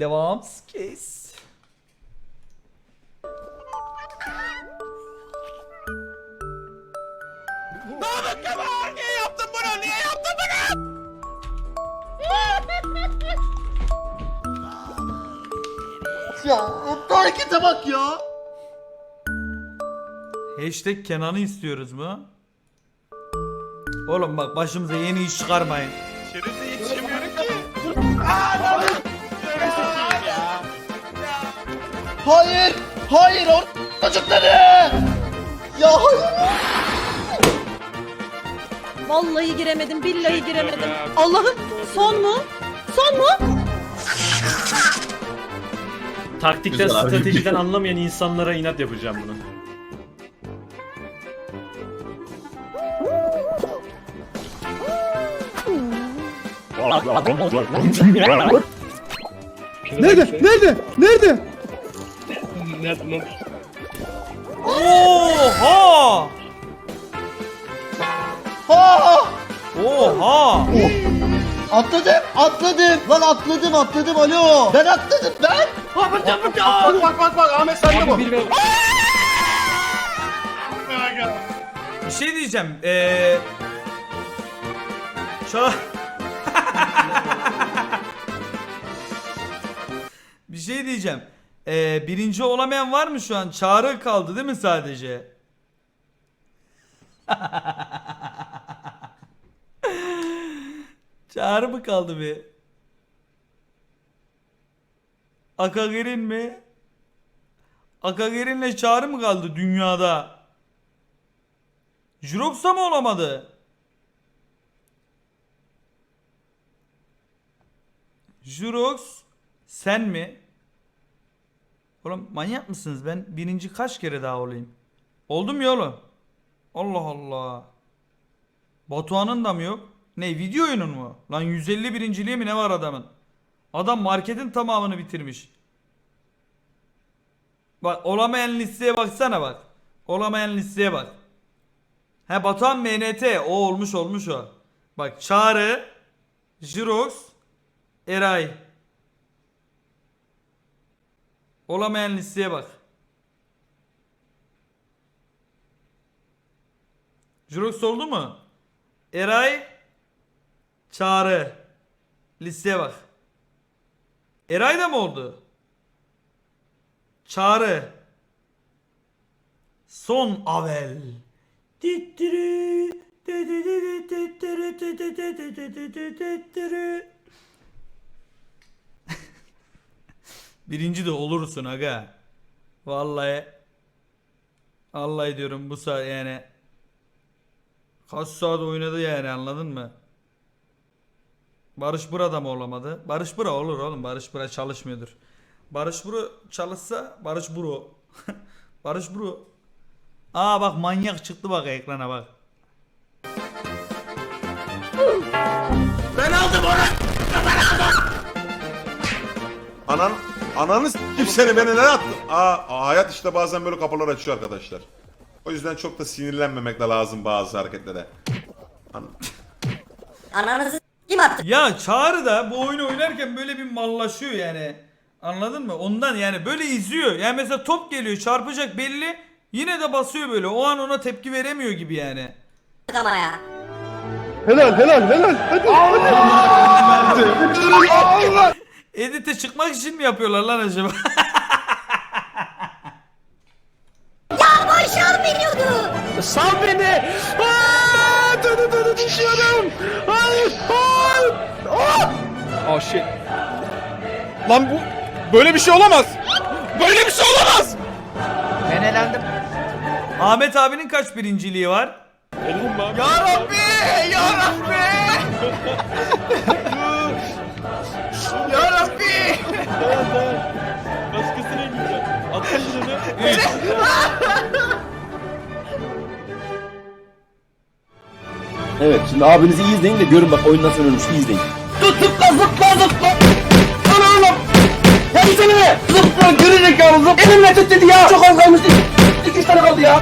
Devam. Kes. Mahmut Kemal niye yaptın bunu? Niye yaptın bunu? Ya aptal harekete bak ya. Hashtag Kenan'ı istiyoruz mu? Oğlum bak başımıza yeni iş çıkarmayın. Şerefte yetişemiyorum ki. Hayır. Hayır or çocukları. Ya hayır. Vallahi giremedim, billahi giremedim. Allah'ım son mu? Son mu? Taktikten, stratejiden anlamayan insanlara inat yapacağım bunu. Nerede? Nerede? Nerede? Oha! Ha! Oha! Atladım, atladım. Lan atladım, atladım. Alo. Ben atladım ben. Bak bak bak bak Ahmet sende bu. Bir şey diyeceğim. Eee... Ça... bir şey diyeceğim. Eee birinci olamayan var mı şu an? Çağrı kaldı değil mi sadece? Çağrı mı kaldı bir? Akagirin mi? Akagirin'le Çağrı mı kaldı dünyada? Jurox'ta mı olamadı? Jurox sen mi? Oğlum manyak mısınız? Ben birinci kaç kere daha olayım? Oldum ya oğlum. Allah Allah. Batuhan'ın da mı yok? Ne video oyunun mu? Lan 150 birinciliği mi ne var adamın? Adam marketin tamamını bitirmiş. Bak olamayan listeye baksana bak. Olamayan listeye bak. He Batuhan MNT o olmuş olmuş o. Bak Çağrı, Jirox, Eray. Olamayan listeye bak. Jirox oldu mu? Eray, Çağrı. Listeye bak. Eray da mı oldu? Çağrı. Son Avel. Tittiri, tittiri, tittiri, tittiri, tittiri, tittiri. Birinci de olursun aga. Vallahi. Vallahi diyorum bu saat yani. Kaç saat oynadı yani anladın mı? Barış burada mı olamadı? Barış Bura olur oğlum. Barış Bura çalışmıyordur. Barış Buru çalışsa Barış Buru. Barış Buru. Aa bak manyak çıktı bak ekrana bak. Anan, ananı s**tim seni beni ne attın? Aa, hayat işte bazen böyle kapılar açıyor arkadaşlar. O yüzden çok da sinirlenmemek de lazım bazı hareketlere. An- Ananızı kim attı? Ya Çağrı da bu oyunu oynarken böyle bir mallaşıyor yani. Anladın mı? Ondan yani böyle izliyor. Yani mesela top geliyor çarpacak belli. Yine de basıyor böyle. O an ona tepki veremiyor gibi yani. ama ya? Helal helal helal. Hadi. hadi. Edit'e çıkmak için mi yapıyorlar lan acaba? Ya Barış'ı biniyordu. Sal beni. Aa, dönü dönü düşüyorum. Hayır. Hayır. Aa! Oh shit. Lan bu böyle bir şey olamaz. Böyle bir şey olamaz. Ahmet abinin kaç birinciliği var? Ya Rabbi! Ya Rabbi! Evet şimdi abinizi iyi izleyin de görün bak oyun nasıl ölmüş iyi izleyin. Tut zıpla zıpla zıpla. Ana oğlum. Yapsana. Zıpla görecek ya zıpla. Elimle tut dedi ya. Çok az kalmıştı. İki üç tane kaldı ya.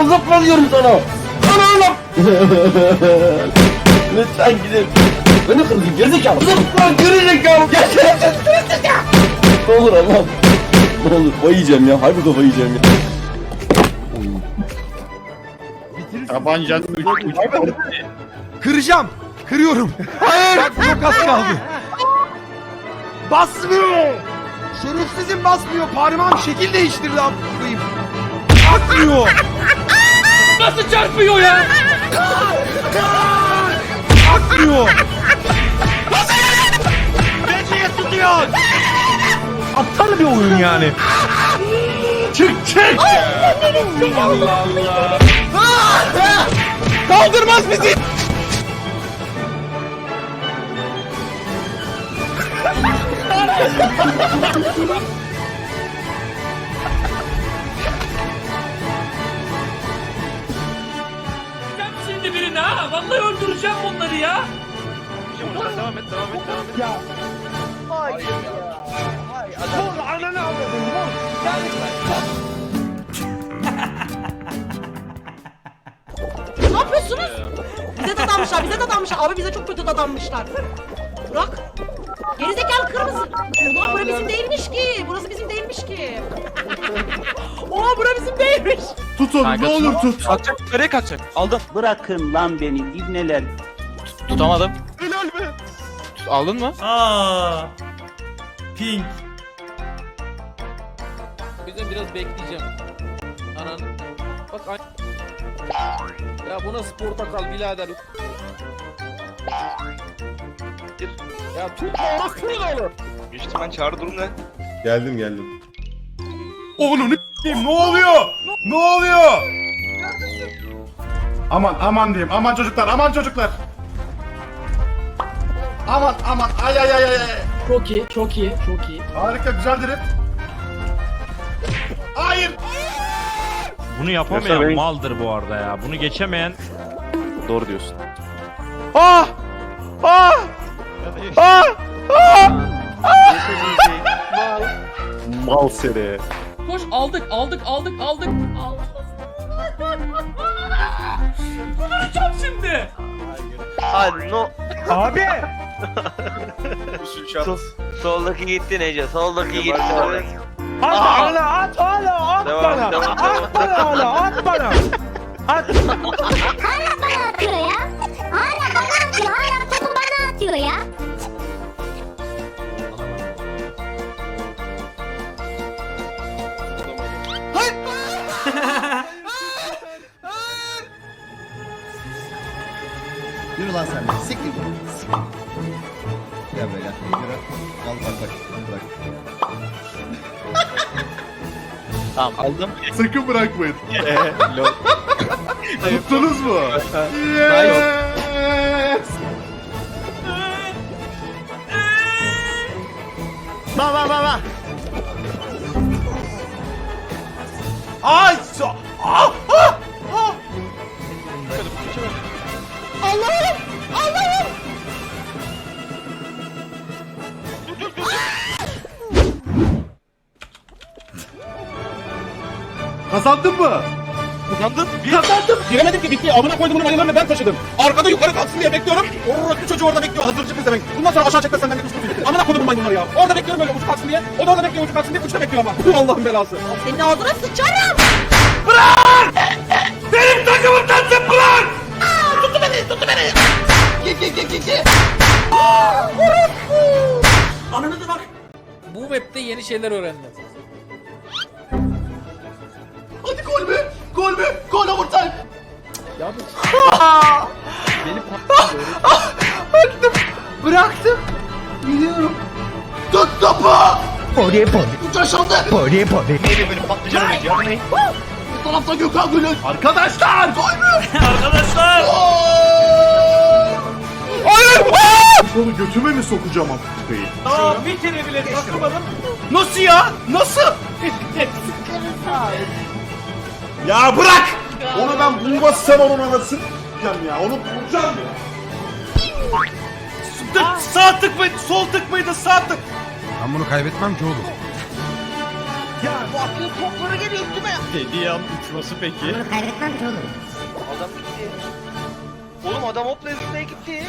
Zıpla diyorum sana. Ana oğlum. Lütfen gidin. Beni kırdın gerizekalı. Zıpla görecek ya. Ya şerefsiz gerizekalı. ne olur Allah'ım. Ne olur kafayı yiyeceğim ya. Harbi kafayı yiyeceğim ya. Kıracağım. Kırıyorum. Hayır. Bak çok az kaldı. Basmıyor. Şerefsizim basmıyor. Parmağım şekil değiştirdi amkayım. Akmıyor. Nasıl çarpıyor ya? Akmıyor. Beni niye tutuyor? Aptal bir oyun yani. Çık çık. Allah Allah. Kaldırmaz bizi. Sen şimdi birini ha. Vallahi öldüreceğim bunları ya. Ne yapıyorsunuz? Bize dadanmışlar, bize dadanmışlar. Abi bize çok kötü dadanmışlar. Bırak. Gerizekalı kırmızı. Ulan bura bizim değilmiş ki. Burası bizim değilmiş ki. Oha bura bizim değilmiş. Tut onu ne olur tut. Kaçacak nereye kaçacak? Aldım. Bırakın lan beni ibneler. Tutamadım. Helal be. Aldın mı? Aa. Pink. Biraz bekleyeceğim. Anan. Bak ay- Ya bu nasıl portakal birader? Ya tut orası ne olur? Geldim geldim. Oğlum ne ne oluyor? Ne oluyor? Aman aman diyeyim. Aman çocuklar. Aman çocuklar. Aman aman. Ay ay ay ay. ay. Çok iyi, çok iyi, çok iyi. Harika güzel direkt. Hayır. Bunu yapamayan maldır bu arada ya. Bunu geçemeyen Doğru diyorsun. Ah! Ah! Ah! Ah! Mal seni. Koş aldık, aldık, aldık, aldık. Aldık. Vuracağım şimdi. Abi. Soldaki gitti Nece. Soldaki gitti. At hala at hala at bana. At bana hala at bana. At. Hala bana atıyor ya. Hala bana atıyor. Hala topu bana atıyor ya. Yürü lan sen de. Siktir. Gel buraya gel. Yürü. Al bak bak. Bırak. Tamam aldım. Sakın bırakmayın. Tuttunuz mu? Yes. Ba ba ba ba. Ay! Kazandın mı? Kazandın. Kazandım. Giremedim ki bitti. Amına koydum bunun ayılarını ben taşıdım. Arkada yukarı kalksın diye bekliyorum. Orası çocuğu orada bekliyor. Hazırcı biz demek. Bundan sonra aşağı çekmezsen ben de kuşkum. Amına koydum maymunları ya. Orada bekliyorum böyle uçuk kalksın diye. O da orada bekliyor uçuk kalksın diye uçta bekliyor ama. Bu Allah'ın belası. Senin ağzına sıçarım! Benim takımımdan zıplar! Bu webde yeni şeyler öğrendim. Gol mü? Gol overtime. Bıraktım. Bıraktım. Gidiyorum. Tut topu. Poli poli. Uç aşağıda. Poli poli. Neydi böyle oyuncu ya? Bu tarafta Gökhan Gülün. Arkadaşlar. Gol mü? Arkadaşlar. Hayır! Bunu götüme mi sokacağım Abdülbey'i? Aa, bir kere bile takılmadım. Nasıl ya? Nasıl? Ya bırak! Onu ben bulmazsam onun anasını s**eceğim ya. Onu bulacağım ya. Tık, sağ tık mıydı? Sol tık mıydı? Sağ tık. Ben bunu kaybetmem ki oğlum. hediye uçması peki. Bunu kaybetmem ki oğlum. Adam gitti. Oğlum adam hopla üstüne gitti.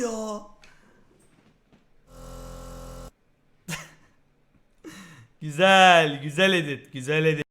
Ya? güzel, güzel edit, güzel edit.